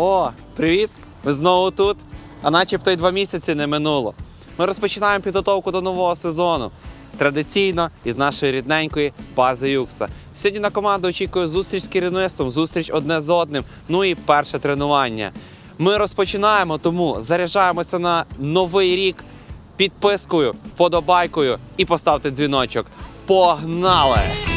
О, привіт! Ви знову тут? А начебто й два місяці не минуло. Ми розпочинаємо підготовку до нового сезону. Традиційно із нашої рідненької бази Юкса. Сьогодні на команду очікує зустріч з керівництвом, зустріч одне з одним. Ну і перше тренування. Ми розпочинаємо, тому заряджаємося на новий рік підпискою, вподобайкою і поставте дзвіночок. Погнали!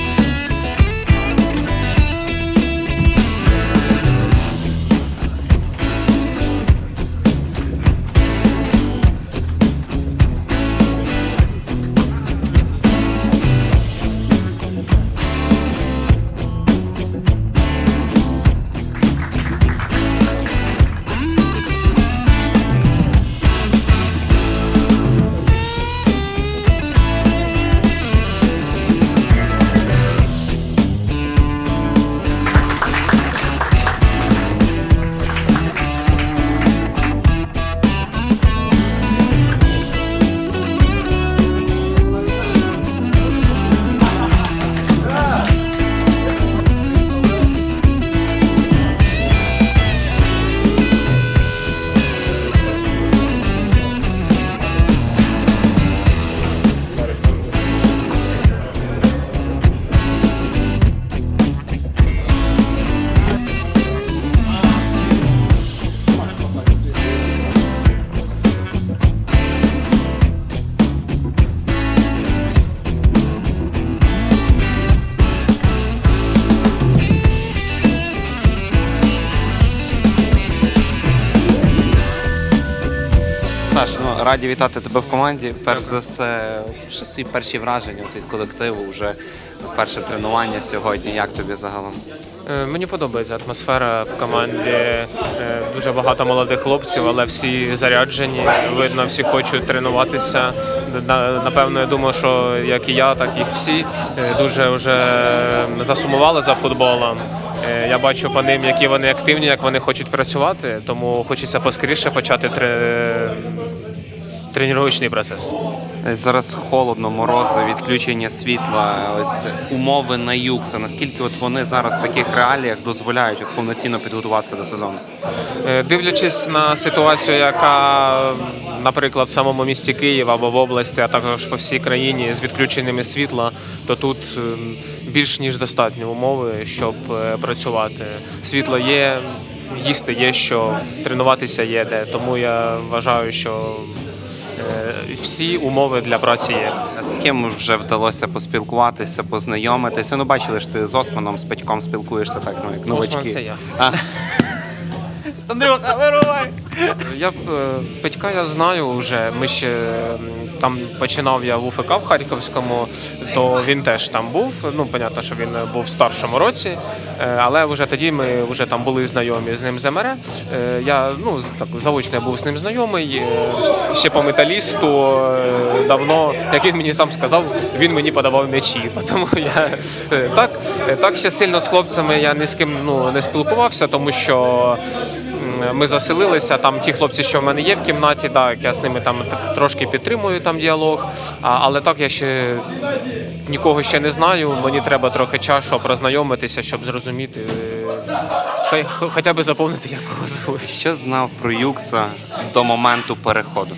Саш, ну раді вітати тебе в команді. Перш за все, що свої перші враження від колективу, вже перше тренування сьогодні. Як тобі загалом? Е, Мені подобається атмосфера в команді. Е, Дуже багато молодих хлопців, але всі заряджені. Видно, всі хочуть тренуватися. Напевно, я думаю, що як і я, так і всі е, дуже вже засумували за футболом. Я бачу по ним, які вони активні, як вони хочуть працювати, тому хочеться поскоріше почати тренувальний процес. Зараз холодно, морози, відключення світла, ось умови на юкса. Наскільки от вони зараз в таких реаліях дозволяють от повноцінно підготуватися до сезону? Е, Дивлячись на ситуацію, яка, наприклад, в самому місті Київ або в області, а також по всій країні з відключеннями світла, то тут ем, більш ніж достатні умови, щоб е, працювати. Світло є, їсти є що, тренуватися є де. Тому я вважаю, що е, всі умови для праці є. З ким вже вдалося поспілкуватися, познайомитися? Ну, бачили ж ти з Османом, з Петьком спілкуєшся так, ну як новачки. Осман це я. А. Андрюха, вирувай! Я е, Петька я знаю вже. Ми ще там починав я в УФК в Харківському, то він теж там був. Ну, понятно, що він був в старшому році, е, але вже тоді ми вже там були знайомі з ним з МР. Е, Я ну так заочно я був з ним знайомий. Ще по металісту давно, як він мені сам сказав, він мені подавав м'ячі. Тому я так, так ще сильно з хлопцями я ні з ким ну, не спілкувався, тому що. М, Ми заселилися. Там ті хлопці, що в мене є в кімнаті, так я з ними там трошки підтримую там діалог. Але так я ще нікого ще не знаю. Мені треба трохи часу, щоб роззнайомитися, щоб зрозуміти, е, хай- хоча б заповнити, як кого звуть. Що знав про Юкса до моменту переходу?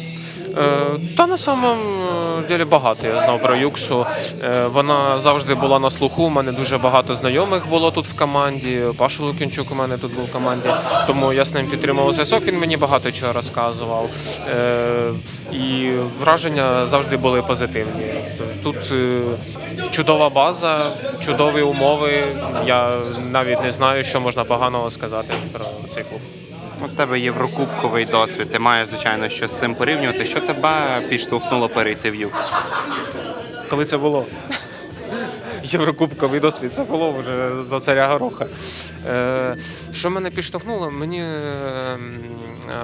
Е, Та на самому ділі багато я знав про Юксу. Е, Вона завжди була на слуху. У мене дуже багато знайомих було тут в команді. Паша Лукінчук у мене тут був в команді, тому я з ним підтримував зв'язок. Він мені багато чого розказував. Е, І враження завжди були позитивні. Тут е, чудова база, чудові умови. Я навіть не знаю, що можна поганого сказати про цей клуб. У тебе єврокубковий досвід. Ти маєш, звичайно, що з цим порівнювати. Що тебе підштовхнуло перейти в Юкс? коли це було. Єврокубковий досвід це було вже за царя Гороха. Е, що мене підштовхнуло? Мені е,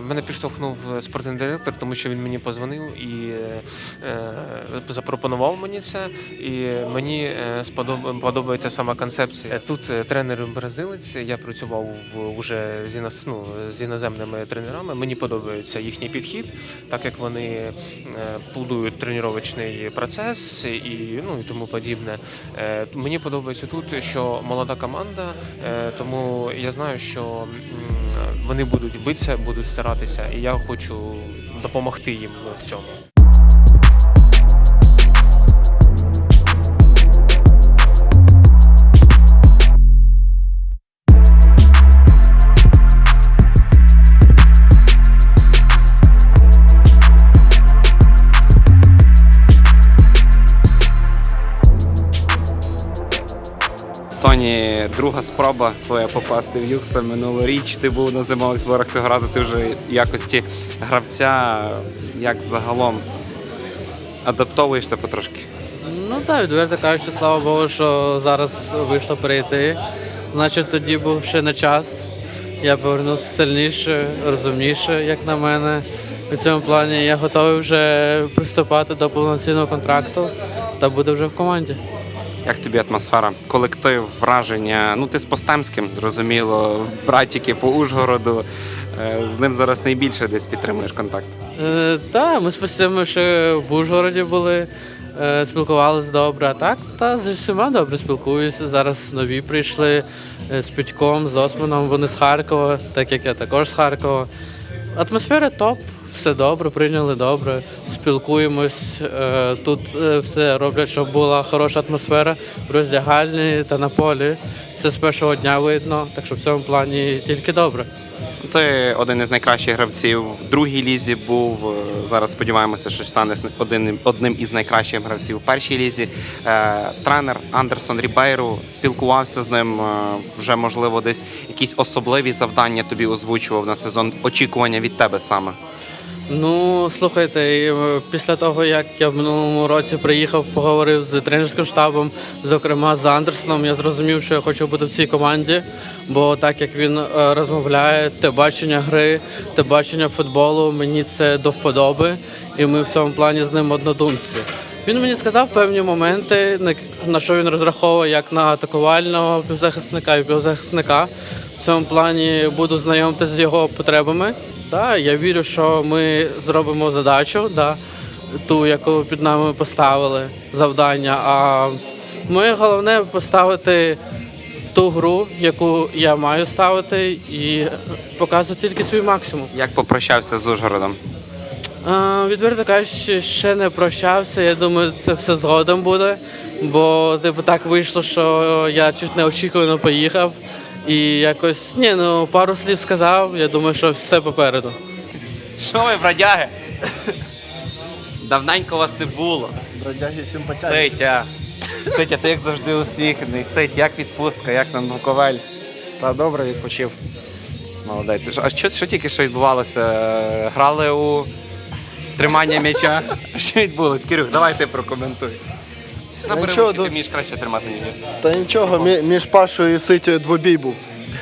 мене підштовхнув спортивний директор, тому що він мені позвонив і е, запропонував мені це. І мені подобається сама концепція. Тут тренер бразилець. Я працював в уже з інос- ну, з іноземними тренерами. Мені подобається їхній підхід, так як вони будують тренувальний процес і ну і тому подібне. Е, Мені подобається тут, що молода команда, е, тому я знаю, що вони будуть битися, будуть старатися, і я хочу допомогти їм в цьому. Тоні, друга спроба твоя попасти в Юкса минулоріч. Ти був на зимових зборах цього разу. Ти вже в якості гравця, як загалом адаптовуєшся потрошки. Ну так, відверто кажучи, слава Богу, що зараз вийшло перейти. Значить, тоді був ще не час. Я повернувся сильніше, розумніше, як на мене. В цьому плані я готовий вже приступати до повноцінного контракту та бути вже в команді. Як тобі атмосфера? Колектив, враження? Ну, ти з Постемським, зрозуміло, братіки по Ужгороду. Е, З ним зараз найбільше десь підтримуєш контакт. Е, та, ми з постійно ще в Ужгороді були, е, спілкувалися добре. А так, та зі всіма добре спілкуюся. Зараз нові прийшли е, з Петьком, з Османом. Вони з Харкова, так як я також з Харкова. Атмосфера топ, все добре, прийняли добре, спілкуємось. Е, Тут е, все роблять, щоб була хороша атмосфера в роздягальні та на полі. Це з першого дня видно, так що в цьому плані тільки добре. Ти один із найкращих гравців в другій лізі був. Е, Зараз сподіваємося, що стане один, одним із найкращих гравців у першій лізі. Е, Тренер Андерсон Рібейру спілкувався з ним. е, Вже можливо, десь якісь особливі завдання тобі озвучував на сезон. Очікування від тебе саме. Ну, слухайте, е, після того, як я в минулому році приїхав, поговорив з тренерським штабом, зокрема з Андерсоном, я зрозумів, що я хочу бути в цій команді, бо так як він е, розмовляє, те бачення гри, те бачення футболу, мені це до вподоби, і ми в цьому плані з ним однодумці. Він мені сказав певні моменти, на- що він розраховує як на атакувального півзахисника і півзахисника. В цьому плані буду знайомитися з його потребами. Да, я вірю, що ми зробимо задачу, да, ту, яку під нами поставили, завдання. А моє головне поставити ту гру, яку я маю ставити, і показувати тільки свій максимум. Як попрощався з Ужгородом? А, відверто кажучи, ще не прощався. Я думаю, це все згодом буде. Бо типу так вийшло, що я чуть неочікувано поїхав. І якось ні, ну пару слів сказав. Я думаю, що все попереду. Що ви, бродяги? Давненько вас не було. Бродяги симпатяги. Ситя. Ситя, ти як завжди усміхнений. Сить, як відпустка, як нам Буковель? Та добре відпочив. Молодець. А що, що тільки що відбувалося? Грали у тримання м'яча. Що відбулося? Кирюх, давай ти прокоментуй. Набери нічого, руки, ти до- вмієш краще тримати ніж. Та нічого, мі- між Пашою і Ситі двобій був.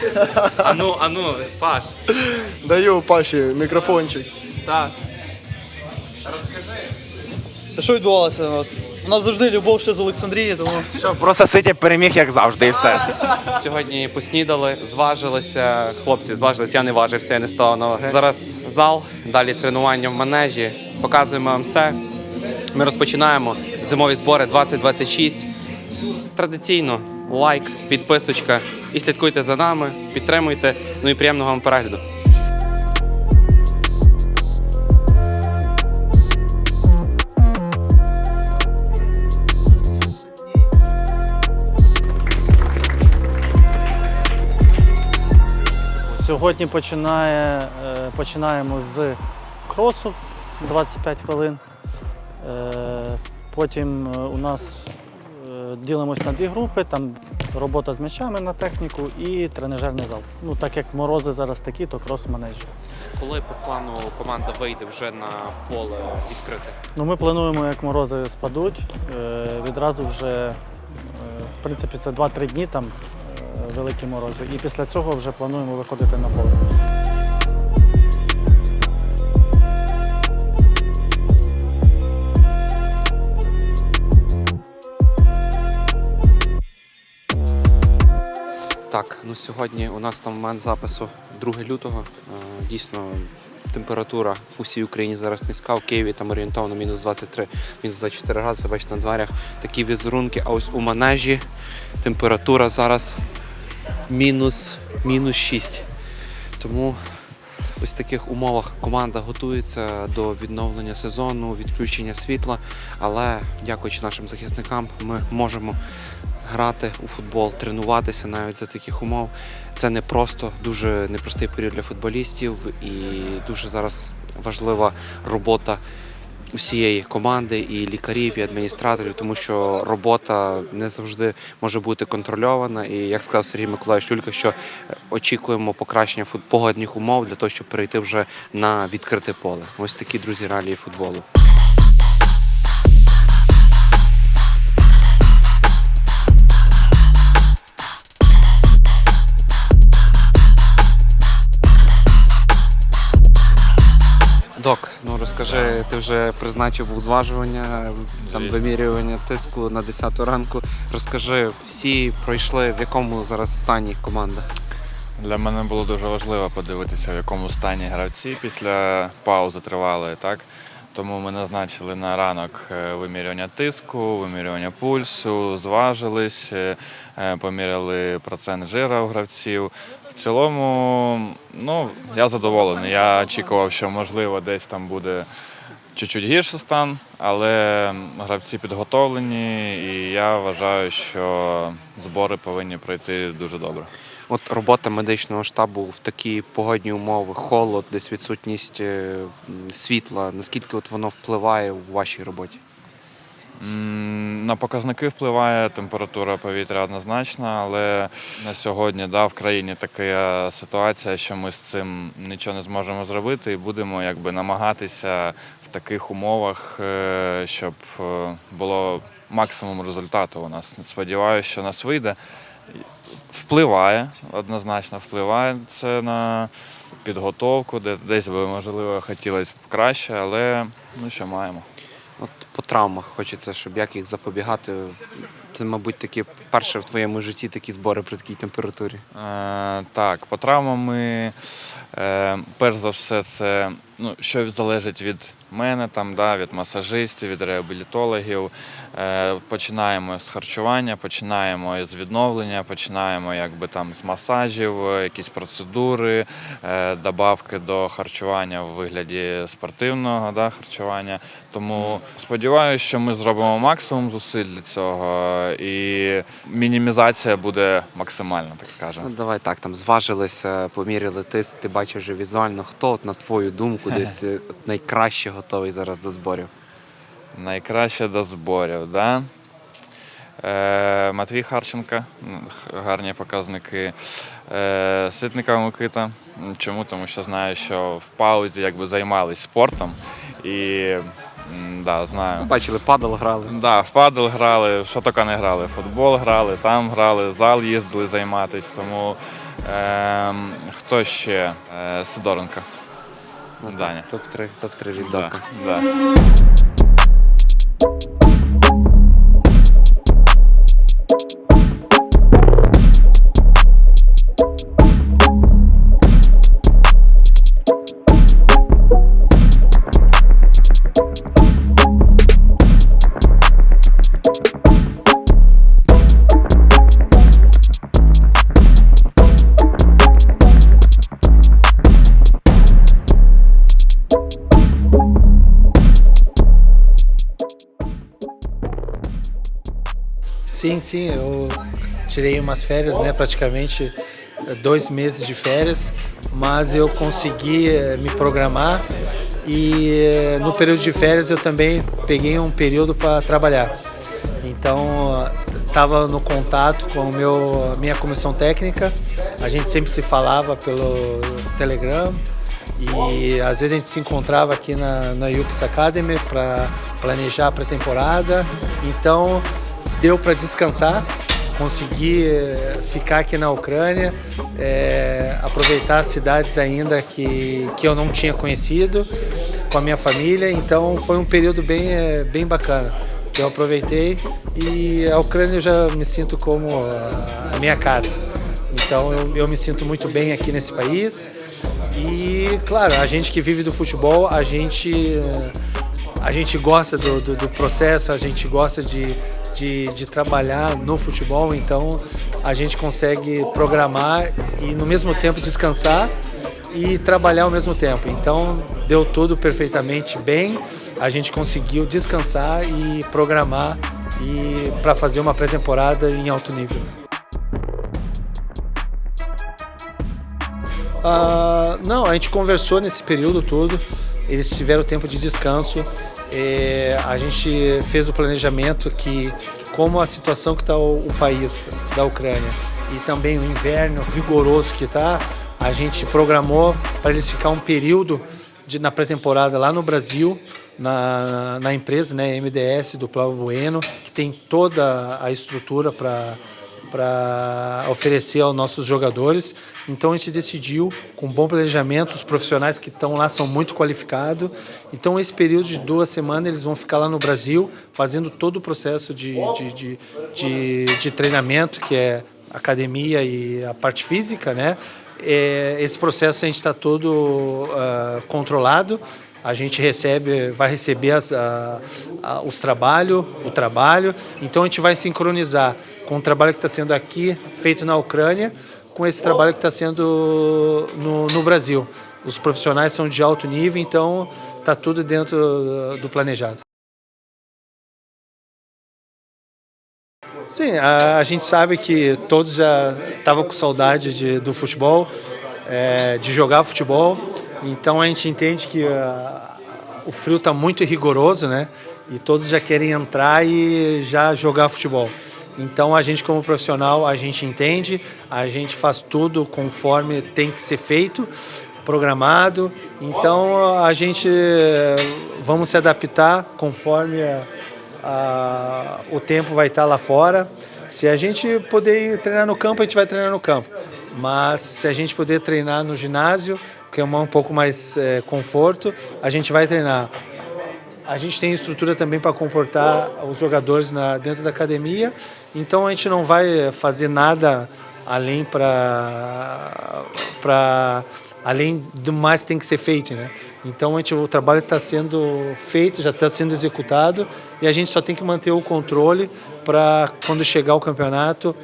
Ану, ану, Паш. Даю Паші мікрофончик. Так. Та що відбувалося у нас? У нас завжди любов ще з Олександрії, тому Що, просто Ситя переміг, як завжди, і все. Сьогодні поснідали, зважилися. Хлопці зважилися, я не важився, я не став на ваги. Зараз зал, далі тренування в манежі. Показуємо вам все. Ми розпочинаємо зимові збори 2026. Традиційно лайк, підписочка і слідкуйте за нами, підтримуйте. Ну і приємного вам перегляду. сьогодні починає, е, починаємо з кросу 25 хвилин. Е, Потім е, у нас е, ділимось на дві групи, там робота з м'ячами на техніку і тренажерний зал. Ну, так як морози зараз такі, то крос манежі. Коли по плану команда вийде вже на поле відкрите? Ну, ми плануємо, як морози спадуть. Відразу вже, в принципі, це 2-3 дні там великі морози. І після цього вже плануємо виходити на поле. Так, ну сьогодні у нас там момент запису 2 лютого. Е, Дійсно, температура в усій Україні зараз низька. В Києві там орієнтовно мінус 23, мінус 24 градуси. Бачите, на дверях такі візерунки. А ось у манежі температура зараз мінус, мінус 6. Тому ось в таких умовах команда готується до відновлення сезону, відключення світла. Але дякуючи нашим захисникам, ми можемо грати у футбол, тренуватися навіть за таких умов. Це не просто дуже непростий період для футболістів і дуже зараз важлива робота усієї команди і лікарів, і адміністраторів, тому що робота не завжди може бути контрольована. І як сказав Сергій Миколаївич Люлька, що очікуємо покращення погодних умов для того, щоб перейти вже на відкрите поле. Ось такі друзі реалії футболу. Док, ну розкажи, ти вже призначив узважування, зважування, там вимірювання тиску на 10 ранку. Розкажи, всі пройшли, в якому зараз стані команда? Для мене було дуже важливо подивитися, в якому стані гравці після паузи тривалої, так? Тому ми назначили на ранок е, вимірювання тиску, вимірювання пульсу, зважились, е, е, поміряли процент жира у гравців. В цілому, ну, я задоволений. Я очікував, що можливо десь там буде чуть-чуть гірший стан, але гравці підготовлені, і я вважаю, що збори повинні пройти дуже добре. От робота медичного штабу в такі погодні умови, холод, десь відсутність е, світла. Наскільки от воно впливає у вашій роботі? На показники впливає температура повітря однозначно, але на сьогодні да, в країні така ситуація, що ми з цим нічого не зможемо зробити і будемо якби, намагатися в таких умовах, е, щоб е, було максимум результату у нас. Сподіваюся, що нас вийде. Впливає, однозначно впливає це на підготовку, де десь би можливо хотілося б краще, але ну що маємо. От по травмах хочеться, щоб як їх запобігати. Це, мабуть, такі вперше в твоєму житті такі збори при такій температурі. Е, так, по травмам ми, е, перш за все, це ну, що залежить від мене, там, да, від масажистів, від реабілітологів. Е, починаємо з харчування, починаємо з відновлення, починаємо якби, там, з масажів, якісь процедури, е, добавки до харчування в вигляді спортивного да, харчування. Тому сподіваюся, що ми зробимо максимум зусиль для цього, і мінімізація буде максимальна, так скажемо. Ну, давай так, там зважилися, поміряли тиск, ти бачиш візуально, хто, от, на твою думку, десь е, от найкраще готовий зараз до зборів. Найкраще до зборів, да? Е, Матвій Харченко, гарні показники. Е, Ситника Микита. Чому? Тому що знаю, що в паузі якби займались спортом і да, знаю. Бачили, падал грали. Да, в падл грали, що тільки не грали. Футбол грали, там грали, зал їздили займатися. Тому е, хто ще? Е, Сидоренко. Даня. Топ-3, топ-3 від Да, Дока. да. Sim, eu tirei umas férias, né? Praticamente dois meses de férias, mas eu consegui eh, me programar e eh, no período de férias eu também peguei um período para trabalhar. Então estava no contato com o meu, minha comissão técnica, a gente sempre se falava pelo Telegram e às vezes a gente se encontrava aqui na, na Yukis Academy para planejar a pré-temporada. Então deu para descansar, consegui eh, ficar aqui na Ucrânia, eh, aproveitar as cidades ainda que, que eu não tinha conhecido com a minha família, então foi um período bem, eh, bem bacana. Eu aproveitei e a Ucrânia eu já me sinto como a- minha casa. Então eu, eu me sinto muito bem aqui nesse país e, claro, a gente que vive do futebol, a gente a gente gosta do, do, do processo, a gente gosta de, de, de trabalhar no futebol, então a gente consegue programar e no mesmo tempo descansar e trabalhar ao mesmo tempo. Então deu tudo perfeitamente bem, a gente conseguiu descansar e programar e para fazer uma pré-temporada em alto nível. Ah, não, a gente conversou nesse período todo, eles tiveram tempo de descanso. Eh, a gente fez o planejamento que, como a situação que está o, o país da Ucrânia e também o inverno rigoroso que está, a gente programou para eles ficar um período de, na pré-temporada lá no Brasil, na, na empresa, né, MDS do Plavo Bueno, que tem toda a estrutura para para oferecer aos nossos jogadores. Então a gente decidiu, com bom planejamento, os profissionais que estão lá são muito qualificados. Então esse período de duas semanas eles vão ficar lá no Brasil, fazendo todo o processo de, de, de, de, de treinamento, que é academia e a parte física, né? É, esse processo a gente está todo ah, controlado. A gente recebe, vai receber as, a- a- os trabalhos, o trabalho. Então a gente vai sincronizar com o trabalho que está sendo aqui, feito na Ucrânia, com esse trabalho que está sendo no, no Brasil. Os profissionais são de alto nível, então está tudo dentro do planejado. Sim, a, a gente sabe que todos já estavam com saudade de, do futebol, é, de jogar futebol. Então a gente entende que ah, o frio está muito rigoroso, né? E todos já querem entrar e já jogar futebol. Então a gente como profissional, a gente entende, a gente faz tudo conforme tem que ser feito, programado. Então a gente vamos se adaptar conforme a, a- o tempo vai estar lá fora. Se a gente poder ir treinar no campo, a gente vai treinar no campo. Mas se a gente poder treinar no ginásio, que é um pouco mais eh, conforto, a gente vai treinar. A gente tem estrutura também para comportar os jogadores na, dentro da academia, então a gente não vai fazer nada além para para além do mais que tem que ser feito, né? Então a gente, o trabalho está sendo feito, já está sendo executado e a gente só tem que manter o controle para quando chegar o campeonato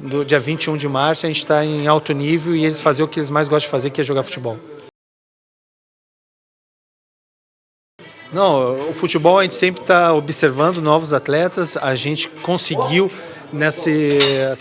do dia 21 de março a gente está em alto nível e eles fazer o que eles mais gostam de fazer, que é jogar futebol. Não, o futebol a gente sempre está observando novos atletas. A gente conseguiu nessa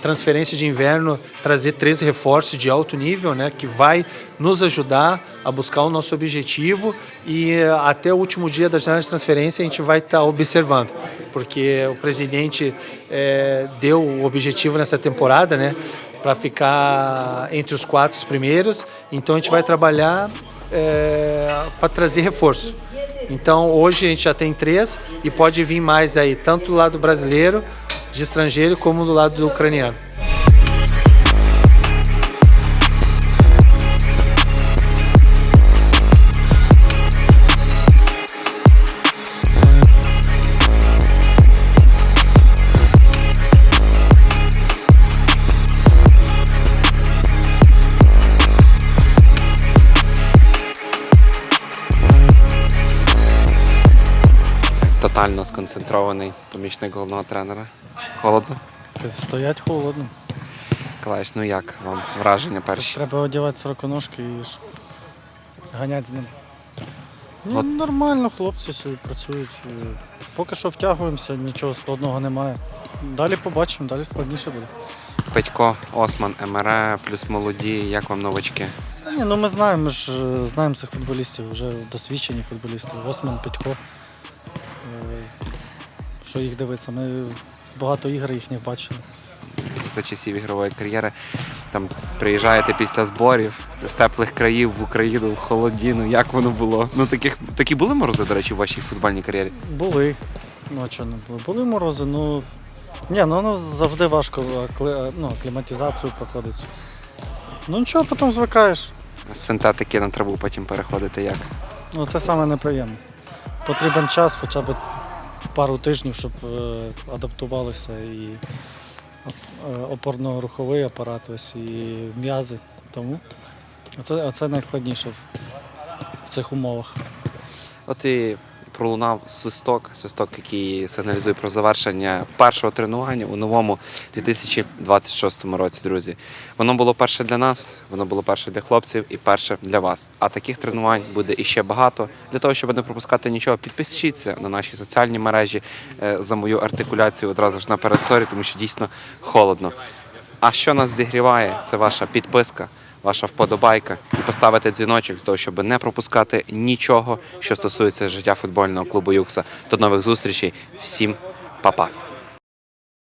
transferência de inverno trazer três reforços de alto nível, né, que vai nos ajudar a buscar o nosso objetivo e eh, até o último dia da janela de transferência a gente vai estar observando, porque o presidente eh, deu o objetivo nessa temporada, né, para ficar entre os quatro primeiros. Então a gente vai trabalhar para trazer reforço. Então hoje a gente já tem três e pode vir mais aí, tanto do lado brasileiro, de estrangeiro, como do lado do ucraniano. Тотально сконцентрований помічник головного тренера. Холодно. Стоять холодно. Калач, ну як вам враження перші? Треба одягати сороконожки і ганяти з ним. Ну, От. нормально, хлопці собі працюють. Е, Поки що втягуємося, нічого складного немає. Далі побачимо, далі складніше буде. Петько, Осман, МРЕ, плюс молоді. Як вам новачки? Та ні, ну ми знаємо, ми ж е, знаємо цих футболістів, вже досвідчені футболісти. Осман, Петько. Е, Що їх дивиться? Ми багато ігор їхніх бачили. за часів ігрової кар'єри. Там приїжджаєте після зборів з теплих країв в Україну, в холодіну. Як воно було? Ну таких такі були морози, до речі, в вашій футбольній кар'єрі? Були. Ну, а чого не були? Були морози, ну. Ні, ну воно завжди важко акли- ну, акліматизацію проходить. Ну нічого, потім звикаєш. З синтетики на траву потім переходити як? Ну це саме неприємне. Потрібен час, хоча б пару тижнів, щоб е, адаптувалися і е, опорно-руховий апарат, ось, і м'язи. Тому це, це найскладніше в- цих умовах. От і пролунав свисток, свисток, який сигналізує про завершення першого тренування у новому 2026 році, друзі. Воно було перше для нас, воно було перше для хлопців і перше для вас. А таких тренувань буде іще багато. Для того, щоб не пропускати нічого, підпишіться на наші соціальні мережі е, за мою артикуляцію одразу ж наперед сорі, тому що дійсно холодно. А що нас зігріває, це ваша підписка, ваша вподобайка і поставити дзвіночок для того, щоб не пропускати нічого, що стосується життя футбольного клубу Юкса. До нових зустрічей. Всім па-па.